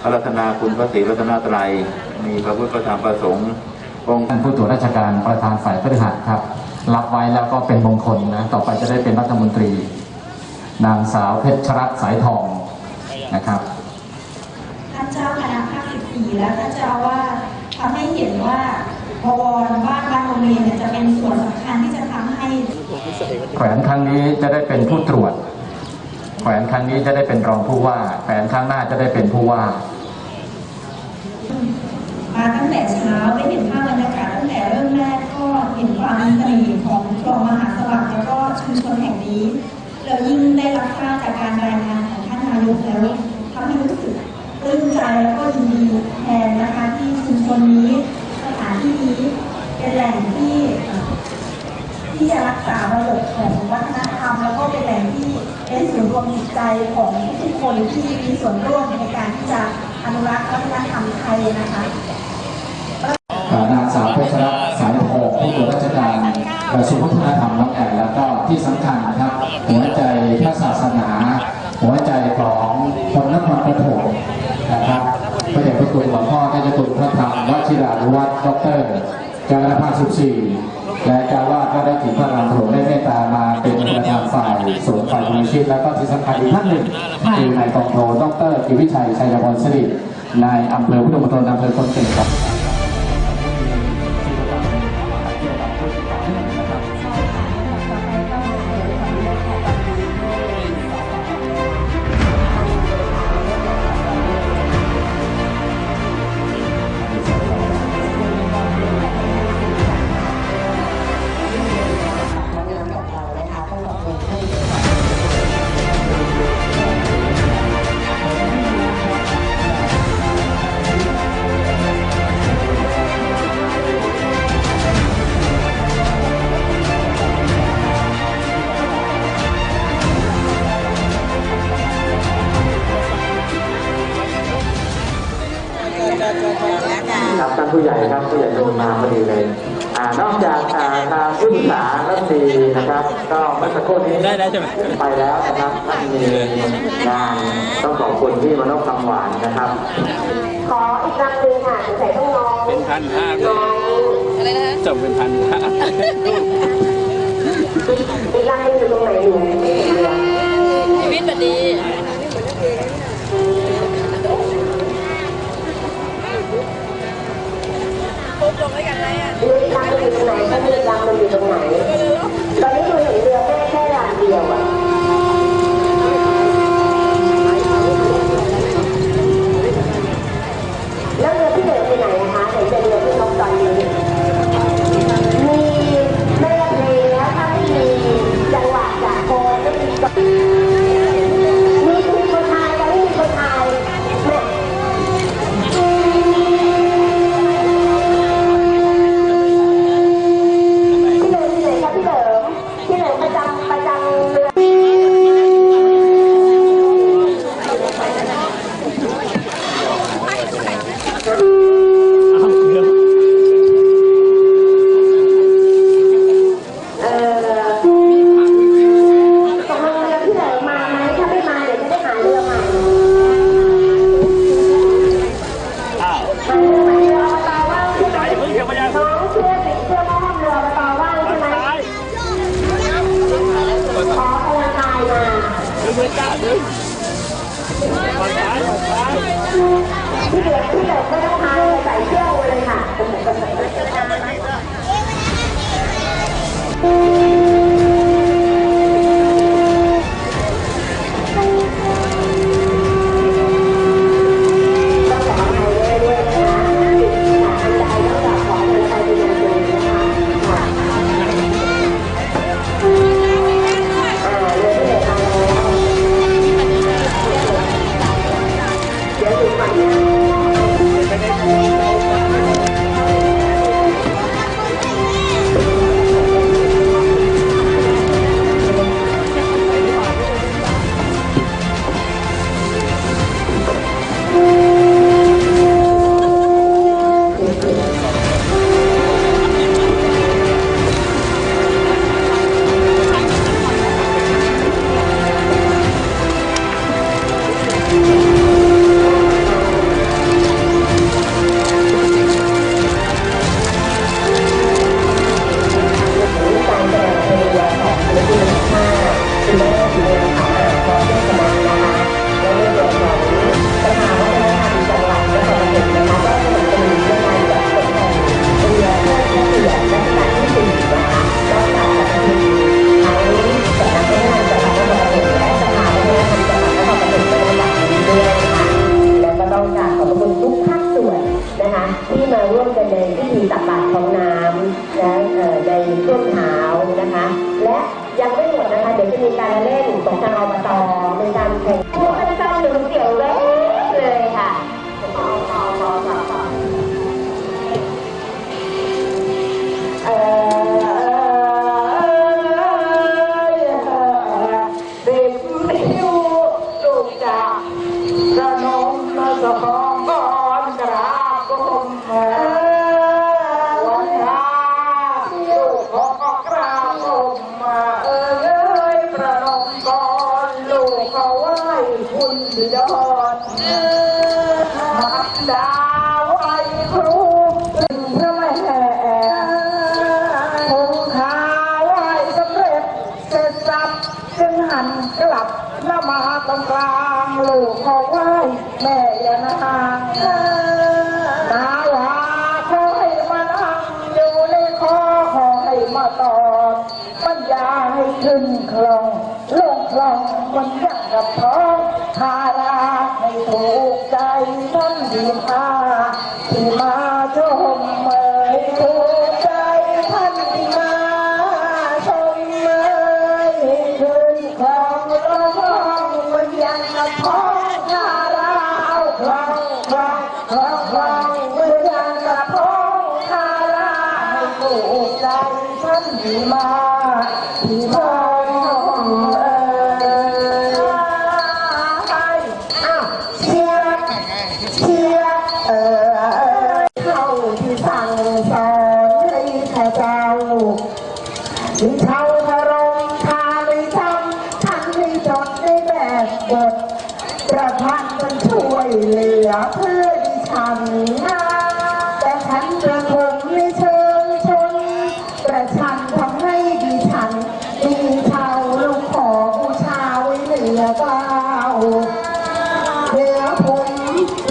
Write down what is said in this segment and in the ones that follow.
พระรัตนาคุณพระศรีรัตนตรัย มีพระพุทธพระธรรมพระสงฆ์องค์ท่านผู้ตรวจราชการประธานฝ่ายพฤหัสครับ รับไว้แล้วก็เป็นมงคลนะ ต่อไปจะได้เป็นรัฐมนตรี นางสาวเพชรรัตน์สายทองนะครับ ท่านเจ้าคณะภาค14 และท่านเจ้าว่าทำให้เห็นว่าบวรบ้านบ้านโรงเรียนเนี่ยจะเป็นส่วนสำคัญที่จะทำให้แขวนครั้งนี้จะได้เป็นผู้ตรวจ แขวนครั้งนี้จะได้เป็นรองผู้ว่าแขวนครั้งหน้าจะได้เป็นผู้ว่า มาตั้งแต่เช้าได้เห็นภาพบรรยากาศ รวมจิตใจของทุกคนที่มีส่วนร่วมในการที่จะอนุรักษ์วัฒนธรรมไทยนะคะนางสาวเพชรรัตน์สายทองผู้ตรวจราชการกระทรวงวัฒนธรรมน้องแอนแล้วก็ที่สำคัญนะครับหัวใจพระศาสนา หัวใจของคนนครปฐมนะครับพระเดชพระคุณหลวงพ่อท่านเจ้าคุณพระธรรมวชิรานุวัฒน์ดอกเตอร์จ้าคณะภาคสิบสี่ และเจ้าวาดก็ได้ถึงพระรามหลวงได้เมตตามาเป็นประธานฝ่ายสวนฝ่ายคุณชีพแล้วก็ที่สำคัญอีกท่านหนึ่งคือนายกองโทดอกเตอรกิวิชัยชัยพรสิรินายอำเภอพุทธมณฑลอำเภอคนเก่ ผู้ใหญ่ครับผู้ใหญ่โดนมาพอดีเลยอ่านอกจากอ่าทางผู้ศึกษารัฐมนตรีนะครับ ก็เมื่อสักครู่นี้ได้ได้ใช่ไหมไปแล้วนะครับท่านมีงานต้องขอบคุณที่มานพคำหวานนะครับ ขออีกครั้งหนึ่งค่ะสงสัยต้องน้องเป็นพันห้าน้องจบเป็นพันห้าอีกครั้งหนึ่งอยู่ตรงไหนอยู่ ชีวิตแบบ ดีดูอีกครั้งหนึ่งอยู่ตรงไหนถ้ามีอีกครั้งหนึ่งอยู่ตรงไหน ตอนนี้ดูเห็นเรือแค่แค่ลำเดียวอะ หมขอพลังกายมาพี่เด็กที่เด็กไม่ต้องพาใส่เชือกเลยค่ะ แล้มาตรงกลางลูกของเอ้ยแม่ย่านางนาวาขอให้มานั่งอยู่ในคอขอให้มาตอดมันยาให้ขึ้นคลองลงคลองมันยางกับท้องทาราให้ถูกใจนั่นดีมาที่มาชมเมยตัว 吗？ เจ้าเดี๋ยวผม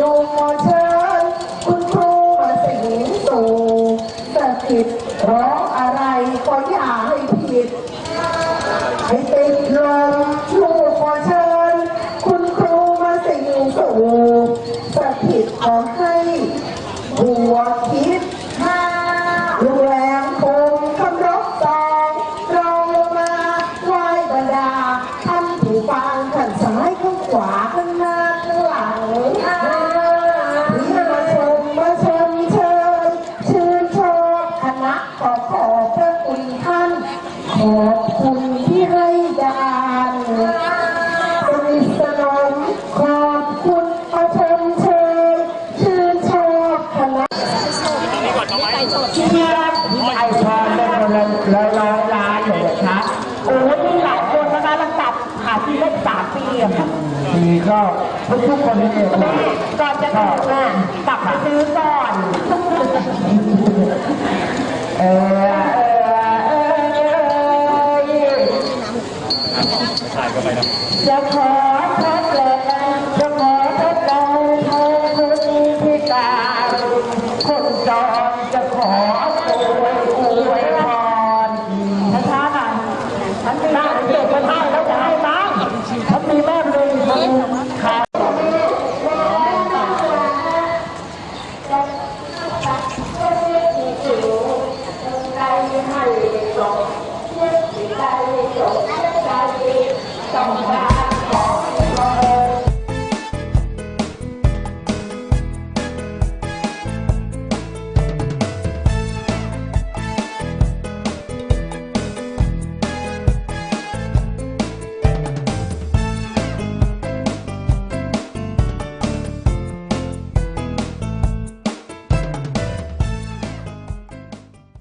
ลุงเชิญคุณครูมาสิงสู่แต่ผิดร้ออะไรก็อย่าให้ผิดให้ติดลมลูกขเชิญคุณครูมาสิงสู่แต่ผิดของ เชียร์ที่ไอพอเล่นคนละร้อยร้อยล้านเลยคนะโอ้ยหลายคนนะคะลำดับหาที่เล่นสามปีอะค่ะทีก็ทุกทุกคนนี่เองก่อนจะถูกน่ะกลับไปซื้อก่อนเออจะขอ